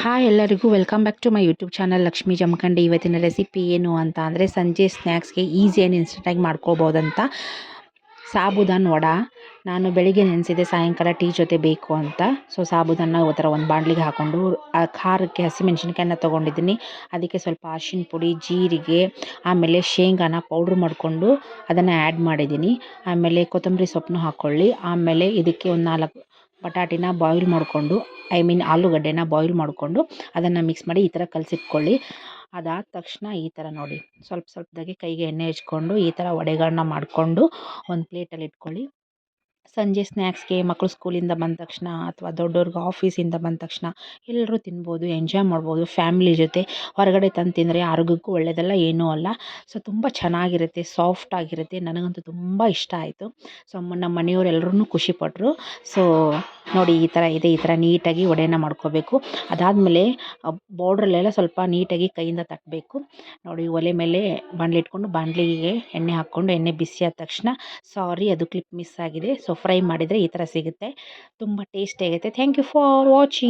Hi ಎಲ್ಲರಿಗೂ welcome back to my YouTube channel Lakshmi Jamkhandi ಇವತ್ತಿನ recipe ಏನು ಅಂತ ಅಂದರೆ, ಸಂಜೆ ಸ್ನ್ಯಾಕ್ಸ್ಗೆ ಈಸಿ ಆ್ಯಂಡ್ ಇನ್ಸ್ಟೆಂಟಾಗಿ ಮಾಡ್ಕೋಬೋದಂತ ಸಾಬುದಾನ್ ವಡ. ನಾನು ಬೆಳಿಗ್ಗೆ ನೆನೆಸಿದೆ ಸಾಯಂಕಾಲ ಟೀ ಜೊತೆ ಬೇಕು ಅಂತ. ಸೊ ಸಾಬುದಾನ ಥರ ಒಂದು ಬಾಣಲಿಗೆ ಹಾಕ್ಕೊಂಡು ಖಾರಕ್ಕೆ ಹಸಿಮೆಣ್ಸಿನ್ಕಾಯನ್ನ ತೊಗೊಂಡಿದ್ದೀನಿ. ಅದಕ್ಕೆ ಸ್ವಲ್ಪ ಅರಿಶಿನ ಪುಡಿ, ಜೀರಿಗೆ, ಆಮೇಲೆ ಶೇಂಗಾನ ಪೌಡ್ರ್ ಮಾಡಿಕೊಂಡು ಅದನ್ನು ಆ್ಯಡ್ ಮಾಡಿದ್ದೀನಿ. ಆಮೇಲೆ ಕೊತ್ತಂಬರಿ ಸೊಪ್ಪನ್ನು ಹಾಕ್ಕೊಳ್ಳಿ ಆಮೇಲೆ ಇದಕ್ಕೆ ಒಂದು ನಾಲ್ಕು ಬಟಾಟಿನ ಬಾಯ್ಲ್ ಮಾಡಿಕೊಂಡು ಐ ಮೀನ್ ಆಲೂಗಡ್ಡೆನ ಬಾಯ್ಲ್ ಮಾಡಿಕೊಂಡು ಅದನ್ನು ಮಿಕ್ಸ್ ಮಾಡಿ ಈ ಥರ ಕಲಸಿಟ್ಕೊಳ್ಳಿ. ಅದಾದ ತಕ್ಷಣ ಈ ಥರ ನೋಡಿ, ಸ್ವಲ್ಪ ಸ್ವಲ್ಪದಾಗೆ ಕೈಗೆ ಎಣ್ಣೆ ಹಚ್ಕೊಂಡು ಈ ಥರ ವಡೆಗಳನ್ನ ಮಾಡಿಕೊಂಡು ಒಂದು ಪ್ಲೇಟಲ್ಲಿ ಇಟ್ಕೊಳ್ಳಿ. ಸಂಜೆ ಸ್ನ್ಯಾಕ್ಸ್ಗೆ ಮಕ್ಕಳು ಸ್ಕೂಲಿಂದ ಬಂದ ತಕ್ಷಣ ಅಥವಾ ದೊಡ್ಡವ್ರಿಗೆ ಆಫೀಸಿಂದ ಬಂದ ತಕ್ಷಣ ಎಲ್ಲರೂ ತಿನ್ಬೋದು ಎಂಜಾಯ್ ಮಾಡ್ಬೋದು ಫ್ಯಾಮಿಲಿ ಜೊತೆ ಹೊರಗಡೆ ತಂದು ತಿಂದರೆ ಆರೋಗ್ಯಕ್ಕೂ ಒಳ್ಳೆಯದಲ್ಲ ಏನೂ ಅಲ್ಲ. ಸೊ ತುಂಬ ಚೆನ್ನಾಗಿರುತ್ತೆ ಸಾಫ್ಟ್ ಆಗಿರುತ್ತೆ, ನನಗಂತೂ ತುಂಬ ಇಷ್ಟ ಆಯಿತು. ಸೊ ನಮ್ಮ ಮನೆಯವ್ರು ಎಲ್ಲರೂ ಖುಷಿಪಟ್ಟರು ಸೊ ನೋಡಿ, ಈ ಥರ ಇದೆ, ಈ ಥರ ನೀಟಾಗಿ ವಡೆನ ಮಾಡ್ಕೋಬೇಕು. ಅದಾದಮೇಲೆ ಬಾರ್ಡ್ರಲ್ಲೆಲ್ಲ ಸ್ವಲ್ಪ ನೀಟಾಗಿ ಕೈಯಿಂದ ತಟ್ಟಬೇಕು ನೋಡಿ, ಒಲೆ ಮೇಲೆ ಬಾಣಲಿ ಇಟ್ಕೊಂಡು ಬಾಣಲಿಗೆ ಎಣ್ಣೆ ಹಾಕ್ಕೊಂಡು, ಎಣ್ಣೆ ಬಿಸಿ ಆದ ತಕ್ಷಣ ಸಾರಿ ಅದು ಕ್ಲಿಪ್ ಮಿಸ್ ಆಗಿದೆ. ಸೊ ಫ್ರೈ ಮಾಡಿದರೆ ಈ ಥರ ಸಿಗುತ್ತೆ. ತುಂಬ ಟೇಸ್ಟಿ ಆಗುತ್ತೆ. Thank you for watching